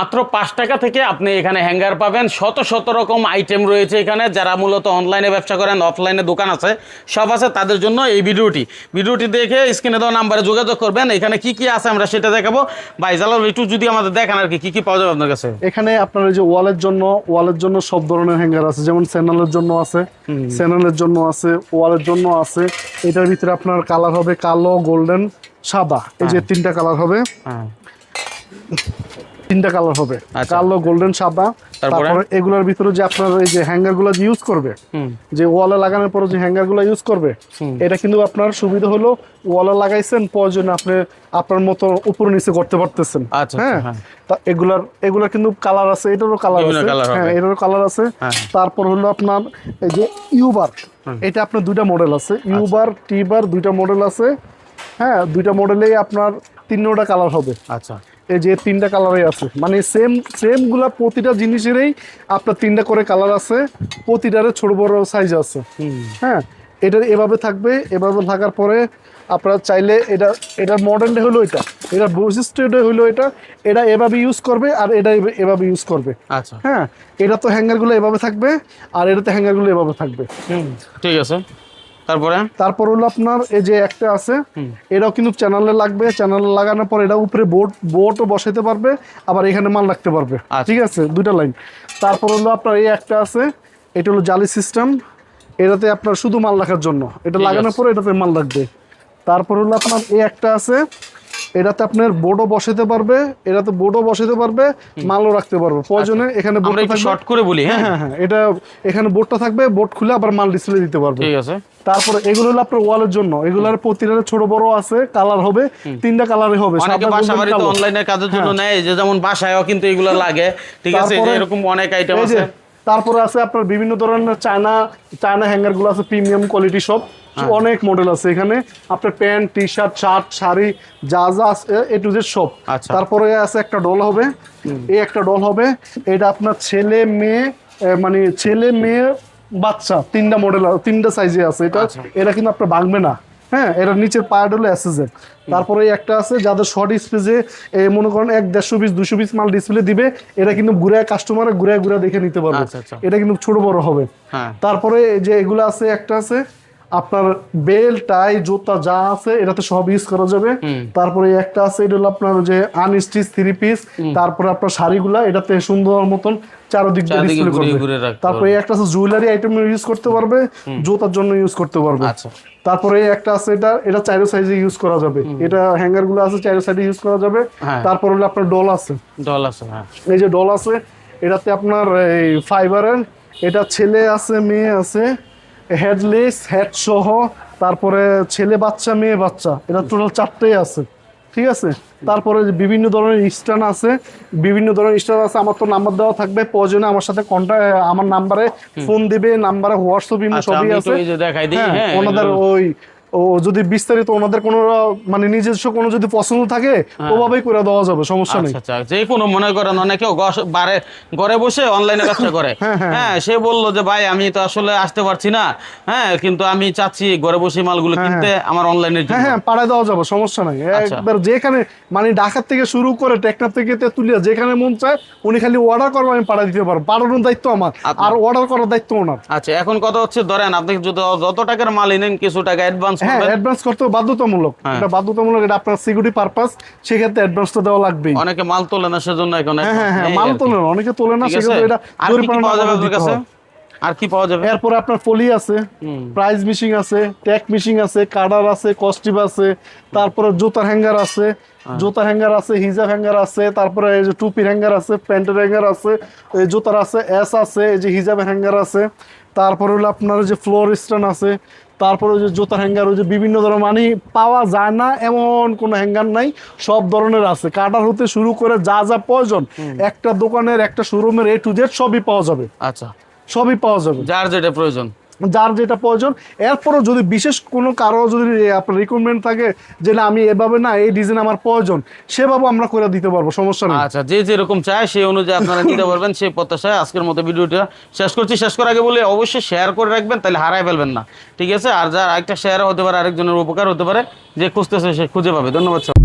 মাত্র পাঁচ টাকা থেকে আপনি এখানে হ্যাঙ্গার পাবেন। শত শত রকম আইটেম রয়েছে এখানে যারা মূলত অনলাইনে ব্যবসা করেন অফলাইনে দোকান আছে সব আছে তাদের জন্য এই ভিডিওটি। ভিডিওটি দেখে স্ক্রিনে দেওয়া নাম্বারে যোগাযোগ করবেন। এখানে কি কি আছে আমরা সেটা দেখাবো। ভাই জালাল একটু যদি আমাদের দেখান আর কি কি কি পাওয়া যাবে আপনার কাছে? এখানে আপনার এই যে ওয়ালের জন্য ওয়ালের জন্য সব ধরনের হ্যাঙ্গার আছে। যেমন স্যানেলের জন্য আছে স্যানেলের জন্য আছে ওয়ালের জন্য আছে। এটার ভিতরে আপনার কালার হবে কালো গোল্ডেন সাদা। এই যে তিনটা কালার হবে। হ্যাঁ। তিনটা কালার হবে। আচ্ছা। কালো গোল্ডেন সাদা। তারপরে? এগুলোর ভিতরে যে আপনার এই যে হ্যাঙ্গারগুলো ইউজ করবে যে ওয়ালে লাগানোর পরে যে হ্যাঙ্গারগুলো ইউজ করবে এটা কিন্তু আপনার সুবিধা হলো ওয়ালে লাগাইছেন প্রয়োজনে আপনি আপনার মতো উপর নিচে করতে পারতেছেন। আচ্ছা, হ্যাঁ? হ্যাঁ। তা এগুলার এগুলার কিন্তু কালার আছে এটারও কালার আছে। হ্যাঁ এটারও কালার আছে। হ্যাঁ। তারপর হলো আপনার এই যে ইউবার এটা আপনার দুইটা মডেল আছে। আচ্ছা। ইউবার টিবার দুইটা মডেল আছে। হ্যাঁ দুইটা মডেলেই আপনার তিনটা কালার হবে। আচ্ছা। এই যে তিনটা কালারই আছে। মানে সেম সেমগুলা প্রতিটা জিনিসেরই আপনার তিনটা করে কালার আছে প্রতিটারে ছোট বড় সাইজ আছে। হ্যাঁ এটা এভাবে থাকবে এভাবে থাকার পরে আপনারা চাইলে এটা এটার মডার্নটা হলো এটা এটার বৈশিষ্ট্যটা হলো এটা এটা এভাবে ইউজ করবে আর এটা এভাবে- ইউজ করবে। আচ্ছা। হ্যাঁ এটা তো হ্যাঙ্গারগুলো এভাবে থাকবে আর এটাতে হ্যাঙ্গারগুলো এভাবে থাকবে। হুম ঠিক আছে। তারপরে? তারপর হলো আপনার এই যে একটা আছে এটাও কিন্তু চ্যানেলে লাগবে। চ্যানেলে লাগানোর পর এটা উপরে বোর্ড বোর্ডও বসাইতে পারবে আবার এখানে মাল রাখতে পারবে। আচ্ছা। ঠিক আছে? দুইটা লাইন তারপর হলো আপনার এই একটা আছে এটা হলো জালি সিস্টেম এটাতে আপনার শুধু মাল রাখার জন্য। এটা লাগানোর। পরে এটাতে মাল রাখবে। তারপর হলো আপনার এই একটা আছে এটাতে আপনার বোর্ডও বসাইতে পারবে এটাতে বোর্ডও বসাইতে পারবে মালও রাখতে পারবে। প্রয়োজনে এখানে বোর্ডটা শর্ট করে বলি হ্যাঁ? হ্যাঁ হ্যাঁ এটা এখানে বোর্ডটা থাকবে বোর্ড খুলে আবার মাল ডিসপ্লে দিতে পারবে। ঠিক আছে। তারপরে এগুলো হলো আপনার ওয়ালের জন্য। এগুলোর প্রতিটা ছোট বড় আছে কালার হবে তিনটা কালারে হবে অনেকে বাসা বাড়িতে। অনলাইনের কাজের জন্য নেয় যে যেমন বাসায়ও কিন্তু এগুলো লাগে। ঠিক আছে এরকম অনেক আইটেম আছে। তারপরে আছে আপনার বিভিন্ন ধরনের চায়না চায়না হ্যাঙ্গারগুলো আছে প্রিমিয়াম কোয়ালিটি সব হ্যাঁ। অনেক মডেল আছে এখানে। আপনার pant T shirt shirt sari যা যা আছে এ টু জেড সব। তারপরে আছে একটা ডল হবে। এই একটা ডল হবে। এটা আপনার ছেলে মেয়ে মানে ছেলে মেয়ে বাচ্চা তিনটা মডেল তিনটা সাইজে আছে। এটা আচ্ছা। এটা কিন্তু আপনার ভাঙবে না। হ্যাঁ এটার নিচের পায়ার হলো এসএসএ তারপরে একটা আছে যাদের শর্ট স্পেসে মনে করেন এক দেড়শো পিস দুশো পিস মাল ডিসপ্লে দিবে এটা কিন্তু ঘুরে কাস্টমারে ঘুরে ঘুরে দেখে নিতে পারবে। আচ্ছা, আচ্ছা। এটা কিন্তু ছোট বড় হবে। হ্যাঁ। তারপরে যে এগুলো আছে একটা আছে আপনার বেল টাই জুতা যা আছে এটাতে সব ইউজ করা যাবে। তারপরে একটা আছে এটা হলো আপনার যে আনস্টিচ থ্রি পিস তারপরে আপনার শাড়িগুলা এটাতে সুন্দর মতন চারদিক দিয়ে ডিসপ্লে করবে। তারপরে একটা আছে জুয়েলারি আইটেম ইউজ করতে পারবে জুতার জন্য ইউজ করতে পারবে। আচ্ছা। তারপরে একটা আছে এটা এটা চাইরো সাইজে ইউজ করা যাবে। এটা হ্যাঙ্গারগুলো আছে চাইরো সাইজে ইউজ করা যাবে। হ্যাঁ। তারপর হলো আপনার ডল আছে। ডল আছে হ্যাঁ। এই যে ডল আছে এটাতে আপনার এই ফাইবারের এটা ছেলে আছে মেয়ে আছে। হেডলেস হেড সহ তারপরে ছেলে বাচ্চা মেয়ে বাচ্চা এটা টোটাল চারটেই আছে ঠিক আছে? তারপরে বিভিন্ন ধরনের স্ট্যান্ড আছে বিভিন্ন ধরনের স্ট্যান্ড আছে আমার তো নাম্বার দেওয়া থাকবে প্রয়োজনে আমার সাথে কন্ট্যাক্ট আমার নাম্বারে ফোন দিবে নাম্বারে হোয়াটসঅ্যাপ ইমো আচ্ছা, সবই আছে। দেখাই দিই, হ্যাঁ, হ্যাঁ, ওনাদের ওই ও যদি বিস্তারিত ওনাদের কোনো মানে নিজস্ব কোনো যদি পছন্দ থাকে ওভাবেই করে দেওয়া যাবে সমস্যা নেই। আচ্ছা আচ্ছা যে কোনো মনে করেন অনেকেও বারে ঘরে বসে অনলাইনে ব্যবসা করে। হ্যাঁ, হ্যাঁ, হ্যাঁ সে বলল যে ভাই আমি তো আসলে আসতে পারছি না। হ্যাঁ কিন্তু আমি চাচ্ছি ঘরে বসে মালগুলো কিনতে আমার অনলাইনের হ্যাঁ হ্যাঁ পাড়ায় দেওয়া যাবে সমস্যা নাই। আচ্ছা। একবার যেখানে মানে ঢাকার থেকে শুরু করে টেকনাফ থেকে তেতুলিয়া যেখানে মন চায় উনি খালি অর্ডার করব আমি পাড়া দিতে পারব। পাড়ানোর দায়িত্ব আমার। আর অর্ডার করার দায়িত্ব ওনার। আচ্ছা এখন কথা হচ্ছে ধরেন আপনি যদি যত টাকার মাল নেন কিছু টাকা অ্যাডভান্স হ্যাঁ অ্যাডভান্স করতে বাধ্যতামূলক। হ্যাঁ। এটা বাধ্যতামূলক এটা আপনার সিকিউরিটি পারপাস সেক্ষেত্রে অ্যাডভান্সটা দেওয়া লাগবেই। অনেকে মাল তোলে না সেজন্য এখন হ্যাঁ মাল তোলে না অনেকে তোলে না সেক্ষেত্রে এটা আর কি কি জরিমানা পাওয়া যাবে আপনার কাছে? আর কি পাওয়া যাবে? এরপরে আপনার ফলি আছে প্রাইস মিশিং আছে ট্যাগ মিশিং আছে কার্ডার আছে কস্টিভ আছে তারপরে জুতার হ্যাঙ্গার আছে। জুতার হ্যাঙ্গার আছে হিজাব হ্যাঙ্গার আছে তারপরে এই যে টুপির হ্যাঙ্গার আছে প্যান্টের হ্যাঙ্গার আছে এই জুতার আছে এস আছে এই যে হিজাবের হ্যাঙ্গার আছে তারপরে হলো আপনার যে ফ্লোর স্ট্যান্ড আছে তারপরে ওই যে জোতার হ্যাঙ্গার ওই যে বিভিন্ন ধরনের মানে পাওয়া যায় না এমন কোনো হ্যাঙ্গার নাই সব ধরনের আছে। কাটার হতে শুরু করে যা যা প্রয়োজন একটা দোকানের একটা শোরুমের এ টু জেড সবই পাওয়া যাবে। আচ্ছা। সবই পাওয়া যাবে। যার যেটা প্রয়োজন। যার যেটা প্রয়োজন। এরপরও যদি বিশেষ কোনো কারও যদি আপনার রিকোয়ারমেন্ট থাকে যে, না, আমি এভাবে না, এই ডিজাইন আমার প্রয়োজন, সেভাবে আমরা করে দিতে পারব, সমস্যা নেই। আচ্ছা যে যেরকম চায় সেই অনুযায়ী আপনারা নিতে পারবেন সেই প্রত্যাশায় আজকের মতো ভিডিওটা শেষ করছি। শেষ করার আগে বলে, অবশ্যই শেয়ার করে রাখবেন, তাহলে হারাই ফেলবেন না। ঠিক আছে? আর যার একটা শেয়ার হতে পারে, আরেকজনের উপকার হতে পারে, যে খুঁজতেছে, সে খুঁজে পাবে। ধন্যবাদ।